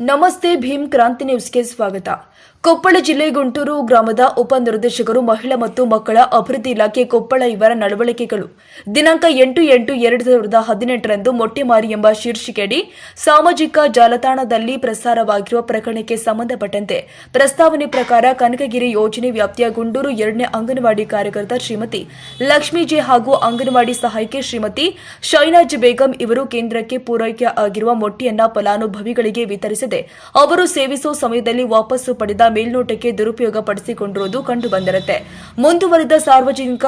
ನಮಸ್ತೆ ಭೀಮ್ ಕ್ರಾಂತಿ ನ್ಯೂಸ್ಗೆ ಸ್ವಾಗತ ಕೊಪ್ಪಳ ಜಿಲ್ಲೆ ಗುಂಟೂರು ಗ್ರಾಮದ ಉಪ ನಿರ್ದೇಶಕರು ಮಹಿಳಾ ಮತ್ತು ಮಕ್ಕಳ ಅಭಿವೃದ್ಧಿ ಇಲಾಖೆ ಕೊಪ್ಪಳ ಇವರ ನಡವಳಿಕೆಗಳು. ದಿನಾಂಕ ಎಂಟು ಎಂಟು ಎರಡು ಸಾವಿರದ ಹದಿನೆಂಟರಂದು ಮೊಟ್ಟೆಮಾರಿ ಎಂಬ ಶೀರ್ಷಿಕೆಯಡಿ ಸಾಮಾಜಿಕ ಜಾಲತಾಣದಲ್ಲಿ ಪ್ರಸಾರವಾಗಿರುವ ಪ್ರಕರಣಕ್ಕೆ ಸಂಬಂಧಪಟ್ಟಂತೆ ಪ್ರಸ್ತಾವನೆ ಪ್ರಕಾರ ಕನಕಗಿರಿ ಯೋಜನೆ ವ್ಯಾಪ್ತಿಯ ಗುಂಡೂರು ಎರಡನೇ ಅಂಗನವಾಡಿ ಕಾರ್ಯಕರ್ತ ಶ್ರೀಮತಿ ಲಕ್ಷ್ಮೀ ಜೆ ಹಾಗೂ ಅಂಗನವಾಡಿ ಸಹಾಯಕಿ ಶ್ರೀಮತಿ ಶೈನಾಜ್ ಬೇಗಂ ಇವರು ಕೇಂದ್ರಕ್ಕೆ ಪೂರೈಕೆ ಆಗಿರುವ ಮೊಟ್ಟೆಯನ್ನ ಫಲಾನುಭವಿಗಳಿಗೆ ವಿತರಿಸದೆ ಅವರು ಸೇವಿಸುವ ಸಮಯದಲ್ಲಿ ವಾಪಸ್ಸು ಪಡೆದ ಮೇಲ್ನೋಟಕ್ಕೆ ದುರುಪಯೋಗ ಪಡಿಸಿಕೊಂಡಿರುವುದು ಕಂಡುಬಂದಿರುತ್ತೆ. ಮುಂದುವರೆದ ಸಾರ್ವಜನಿಕ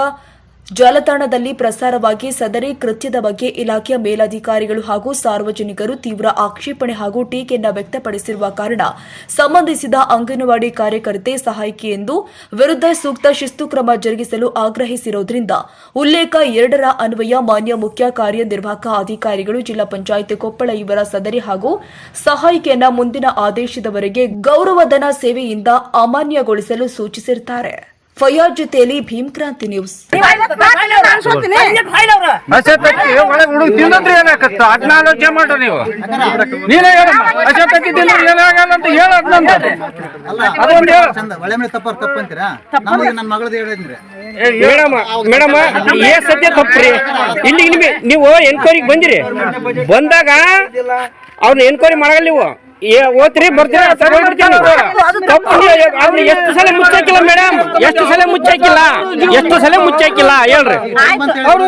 ಜಾಲತಾಣದಲ್ಲಿ ಪ್ರಸಾರವಾಗಿ ಸದರಿ ಕೃತ್ಯದ ಬಗ್ಗೆ ಇಲಾಖೆಯ ಮೇಲಾಧಿಕಾರಿಗಳು ಹಾಗೂ ಸಾರ್ವಜನಿಕರು ತೀವ್ರ ಆಕ್ಷೇಪಣೆ ಹಾಗೂ ಟೀಕೆಯನ್ನ ವ್ಯಕ್ತಪಡಿಸಿರುವ ಕಾರಣ ಸಂಬಂಧಿಸಿದ ಅಂಗನವಾಡಿ ಕಾರ್ಯಕರ್ತೆ ಸಹಾಯಕಿ ಎಂದು ವಿರುದ್ಧ ಸೂಕ್ತ ಶಿಸ್ತು ಕ್ರಮ ಜರುಗಿಸಲು ಆಗ್ರಹಿಸಿರುವುದರಿಂದ ಉಲ್ಲೇಖ ಎರಡರ ಅನ್ವಯ ಮಾನ್ಯ ಮುಖ್ಯ ಕಾರ್ಯನಿರ್ವಾಹಕ ಅಧಿಕಾರಿಗಳು, ಜಿಲ್ಲಾ ಪಂಚಾಯತ್ ಕೊಪ್ಪಳ ಇವರ ಸದರಿ ಹಾಗೂ ಸಹಾಯಕಿಯನ್ನ ಮುಂದಿನ ಆದೇಶದವರೆಗೆ ಗೌರವಧನ ಸೇವೆಯಿಂದ ಅಮಾನ್ಯಗೊಳಿಸಲು ಸೂಚಿಸಿರುತ್ತಾರೆ ಫಯಾಜ್ ಜೊತೆಯಲ್ಲಿ ಭೀಮ್ಕ್ರಾಂತಿ ನ್ಯೂಸ್ ಆಲೋಚನೆ ಮಾಡ್ರಿ ನೀವು. ನೀನೇ ಏನಾಗಲ್ಲ ಅಂತ ಮೇಡಮ್ ಏ ಸದ್ಯ ತಪ್ಪ್ರಿ. ಇಲ್ಲಿ ನೀವು ಎನ್ಕ್ವೈರಿಗೆ ಬಂದಿರಿ. ಬಂದಾಗ ಅವ್ರನ್ನ ಎನ್ಕ್ವೈರಿ ಮಾಡಲ್ಲ ನೀವು. ಏ ಓದ್ರಿ ಬರ್ತೀರ? ನೀವು ಎಷ್ಟು ಸಲ ಮುಚ್ಚಾಕಿಲ್ಲ ಮೇಡಮ್ ಎಷ್ಟು ಸಲ ಮುಚ್ಚಾಕಿಲ್ಲ? ಎಷ್ಟು ಸಲ ಮುಚ್ಚಾಕಿಲ್ಲ? ಹೇಳ್ರಿ. ಅವರು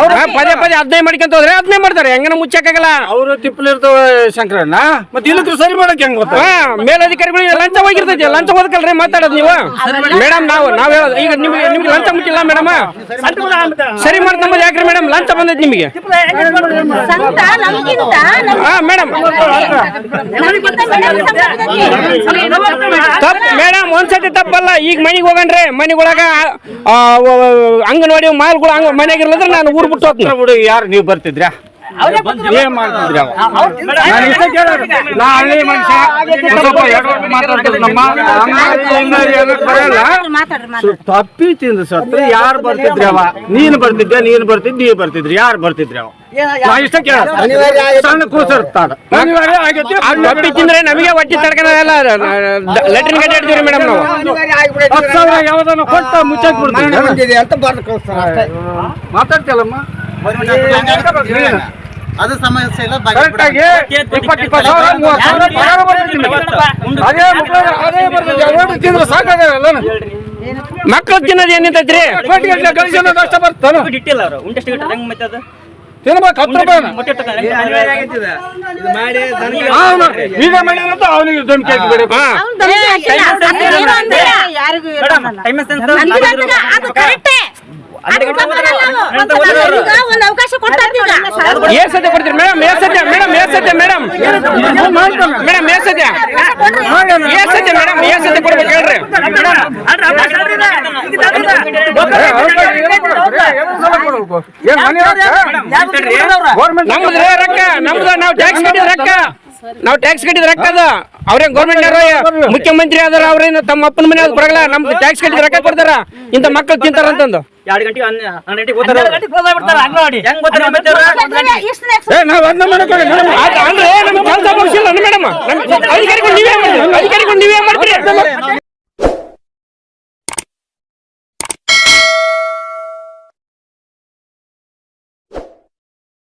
ಅವ್ರ ಪದೇ ಪದೇ ಅದನ್ನೇ ಮಾಡ್ಕೊಂತ ಹೋದ್ರೆ ಅದ್ನೇ ಮಾಡ್ತಾರೆ. ಹೆಂಗನ ಮುಚ್ಚಾಕಾಗಲ್ಲ? ಅವರು ತಿಪ್ಪಲು ಇರ್ತಾವ ಶಂಕರಣ್ಣ. ಮತ್ತೆ ಇಲ್ಲದ್ರು ಸರಿ ಮಾಡಕ್ ಹೆಂಗ್ ಗೊತ್ತಾ? ಹಾ ಮೇಲಧಿಕಾರಿಗಳು ಲಂಚ ಹೋಗಿರ್ತೈತಿ. ಲಂಚ ಹೋದಕಲ್ರಿ ಮಾತಾಡೋದು ನೀವು? ಮೇಡಮ್ ನಾವು ನಾವ್ ಹೇಳೋದು. ಈಗ ನಿಮ್ಗೆ ನಿಮ್ಗೆ ಲಂಚ ಮುಚ್ಚಿಲ್ಲ ಮೇಡಮ್ ಸರಿ ಮಾಡ್ಕೊಂಬದು ಯಾಕ್ರಿ ಮೇಡಮ್ ಲಂಚ ಬಂದೈತಿ ನಿಮಗೆ? ಸಂತ ನಮ್ಗಿಂತ ಹಾ ಮೇಡಮ್. ತಪ್ಪ ಮೇಡಮ್ ಒಂದ್ಸತಿ ತಪ್ಪಲ್ಲ. ಈಗ ಮನೆಗೆ ಹೋಗಣ್ರಿ. ಮನೆಗೊಳಗ ವ- ಅಂಗನವಾಡಿ ಮಾಲ್ಗಳು ಮನೆಗೆ ನಾನು ಊರ್ ಬಿಟ್ಟು ಯಾರು, ನೀವು ಬರ್ತಿದ್ರ್ಯಾ ಏನ್ ಮಾಡ್ತಿದ್ರಿ ಅವ? ನಾನು ಇಷ್ಟ ಕೇಳೋದು. ನಾ ಹಳ್ಳಿ ಮನುಷ್ಯ. ಒಂದ್ ಸ್ವಲ್ಪ ಎಡವಟ್ಟು ಮಾತಾಡ್ತಾರೆ ನಮ್ಮ ಹಂಗಾಗಿ ಹಿಂಗಾಗಿ ಅನ್ನಕ್ ಬರಲ್ಲ. ಮಾತಾಡ್ರಿ ಮಾತಾಡ್ರಿ. ಸೊ ತಪ್ಪಿ ತಿಂದು ಸತ್ರ ಯಾರು ಬರ್ತಿದ್ರಿ ಅವ? ನೀನು ಬರ್ತಿದ್ದೆ ನೀನು ಬರ್ತಿದ್ ನೀ ಬರ್ತಿದ್ರಿ ಯಾರು ಬರ್ತಿದ್ರಿ ಅವ? ನಾ ಇಷ್ಟ ಕೇಳ ಸಣ್ಣ ಕೂಸಿರ್ತಾರ ಅನಿವಾರ್ಯ ಆಗೈತಿ. ಆ ತಪ್ಪಿ ತಿಂದ್ರೆ ನಮಗೆ ಒಟ್ಟಿ ತಡ್ಕೊಳಲ್ಲ ಲೆಟ್ರಿನ್ ಗಡ್ಡೆ ಮೇಡಮ್ ನಾವು. ಹತ್ತು ಸಾವಿರ ಯಾವ್ದನ್ನ ಕೊಟ್ಟ ಮುಚ್ಚಾಕ್ ಬಿಡ್ತೀನಿ ಮಾತಾಡ್ತಿಯಲ್ಲಮ್ಮ? ಅದು ಸಮಸ್ಯೆ ಇಲ್ಲ ಮಕ್ಕಳು ಆಗಿ ಇಪ್ಪತ್ತು ಇಪ್ಪತ್ತು ಸಾವಿರ ಮೂವತ್ತು ಸಾವಿರ ಪಗಾರ ಬರ್ತೈತಿ ನಿಮಗೆ. ಅದೇ ಮಕ್ಳಿಗೆ ಅದೇ ಬರ್ತೈತಿ ಅವ್ರು ತಿಂದ್ರೆ ಸಾಕಾಗಲ್ಲ ಮಕ್ಳು ತಿನ್ನೋದು ಏನಿರ್ತೈತ್ರಿ ಅಷ್ಟ ಬರ್ತಾನ ಅವರು. ಹೆಂಗ್ ಮತ್ತೆ ಅದು? ತಿನ್ಬೇಕು ಹತ್ತು ರೂಪಾಯಿನ ಮೊಟ್ಟೆ ಇಟ್ಟು ಹೆಂಗ್ ಅವನು ಈಗ ಮಾಡ್ಯಾನಂತ ಅವನಿಗೆ ಅದು ಕರೆಕ್ಟೇ. ಒಂದು ಅವಕಾಶ ಕೊಡ್ತಾರೆ ಈಗ. ಏ ಸದ್ಯ ಕೊಡ್ತೀರಿ? ಮೇಡಮ್ ಏ ಸದ್ಯ ಮೇಡಮ್ ಏ ಸದ್ಯ ಮೇಡಮ್. ಮೇಡಮ್ ಏ ಸದ್ಯ. ಏ ಸದ್ಯ ಮೇಡಮ್ ಏ ಸದ್ಯ ಕೊಡ್ಬೇಕು ಹೇಳ್ರಿ. ನಮ್ದು ರೊಕ್ಕ ನಮ್ದು ನಾವು ಟ್ಯಾಕ್ಸ್ ಕಟ್ಟಿದ ರೊಕ್ಕ. ನಾವು ಟ್ಯಾಕ್ಸ್ ಕಟ್ಟಿದ ರೊಕ್ಕ ಅದು. ಅವ್ರೇನ್ ಗೌರ್ಮೆಂಟ್ ಮುಖ್ಯಮಂತ್ರಿ ಆದ್ರ ಅವ್ರೇನು ತಮ್ಮ ಅಪ್ಪನ ಮನೆ ಅದು ಬರಲ್ಲ ನಮ್ದು ಟ್ಯಾಕ್ಸ್ ಕಟ್ಟಿದ ರೊಕ್ಕ ಕೊಡ್ತಾರ. ಇಂತ ಮಕ್ಕಳು ತಿಂತಾರ ಅಂತಂದು. ಅಲ್ರಿ ನಮ್ಗೆ ಕೆಲಸ ಮುಗಿಸಿಲ್ಲ ಮೇಡಮ್. ಅಧಿಕಾರಿಗಳು ನೀವೇ ಮಾಡ್ತೀರಿ. ಅಧಿಕಾರಿಗಳು ನೀವೇ ಮಾಡ್ತೀರಿ.